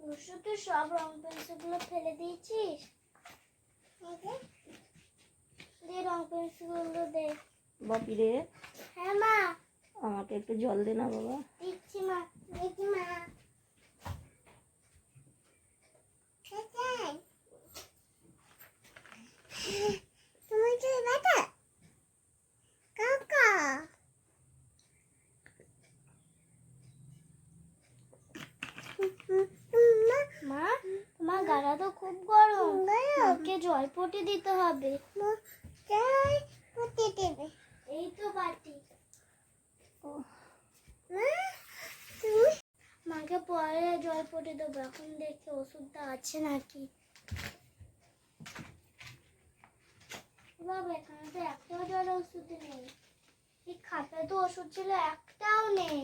দুশো সব রং পেন্সিলগুলো ফেলে দিয়েছিস? দে রং পেন্সিলগুলো দে। বাপি রে হ্যাঁ মা। আমাকে একটু জল দে না বাবা। দিচ্ছি মা। দিচ্ছি মা। মা তোমার গাড়া তো খুব গরম। মাকে জল পটি দিতে হবে। জল পটি দেবে। এই তো বাটি। মাকে পরে জল পটি দেবো। এখন দেখি ওষুধটা আছে নাকি। বাবা এখানে তো একটাও জল ওষুধ নেই। এই খাতায় তো ওষুধ ছিল একটাও নেই।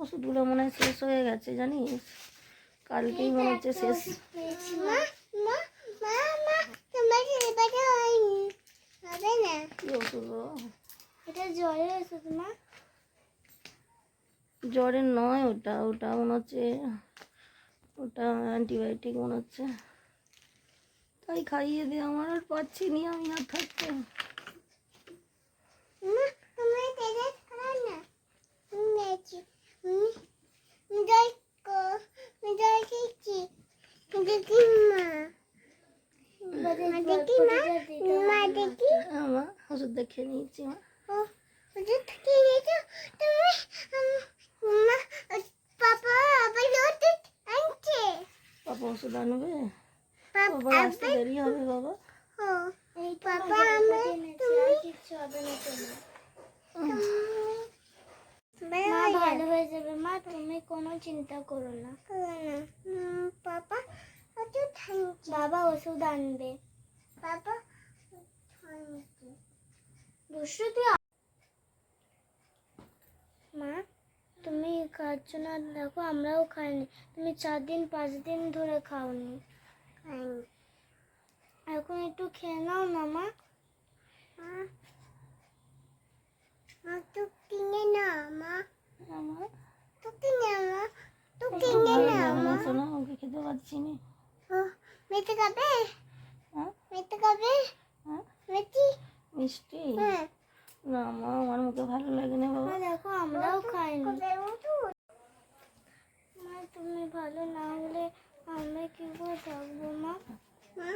ওষুধগুলো মনে হয় শেষ হয়ে গেছে জানিস? কালকেই মনে হচ্ছে শেষ। জ্বরের নয় ওটা ওটা মনে হচ্ছে ওটা অ্যান্টিবায়োটিক মনে হচ্ছে। তাই খাইয়ে দে আমার আর পাচ্ছি নি আমি আর থাকতে। না মেয়েছি মিডাই কো মিডাই খেয়েছি দেখি মা দেখি মা মা দেখি দেখে নিয়েছি মা। ও ওষুধ খেয়ে নিয়েছো? তুমি মা পাপা আবার ওষুধ আনছে। পাপা ওষুধ আনবে? বাবা আসতে দেরি হবে বাবা। ও পাপা আমার তুমি কিচ্ছু হবে না তোমার মা ভালো হয়ে যাবে মা তুমি কোনো চিন্তা করো না। পাপা ওষুধ বাবা ওষুধ আনবে। বাবা দুশো তুই মা তুমি খাচ্ছ না দেখো আমরাও খাইনি। তুমি চার দিন পাঁচ দিন ধরে খাওনি। খাইনি। এখন একটু খেয়ে নাও না মা। তো কিনে না মা। তো কিনে মা। তো কিনে না মা। না ওকে খেতে পারছি না। মেতে খাবে? মেতে খাবে মিষ্টি? মিষ্টি? হ্যাঁ। না মা আমার মুখে ভালো লাগে না বাবা। দেখো আমরাও খাইনি। মা? তুমি ভালো না হলে আমরা কি করে থাকব মা? মা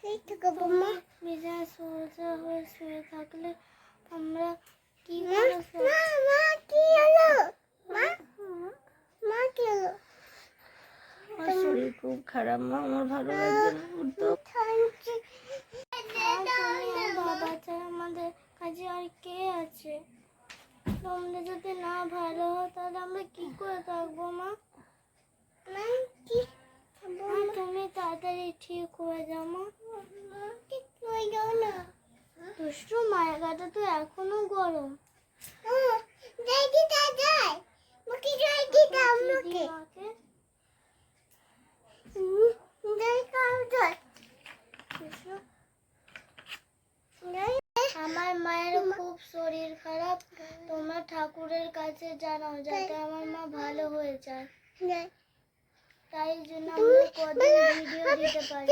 কি থাকব মা? বিজয় সোজা হয়ে শুয়ে থাকলে আমরা কি করে মা মা কি হলো মা মা কি হলো আমার শরীর খুব খারাপ মা আমার ভালো লাগছে না উঠতেও বাবা ছাড়া আমাদের কাছে আর কে আছে? তোমরা যদি না ভালো হয় তাহলে আমরা কি করে থাকব মা? তুমি তাড়াতাড়ি ঠিক হয়ে যাও মা। ঠিক হয়ে যাও না দুষ্টু মায়ের গাটা তো এখনও গরম। দেখি দাদাই মুখে জয় দি দাও মুখে মায়ের খুব শরীর খারাপ। তোমরা ঠাকুরের কাছে জানাও যাতে আমার মা ভালো হয়ে যায়। তাই জন্য আমি কদিন ভিডিও দিতে পারি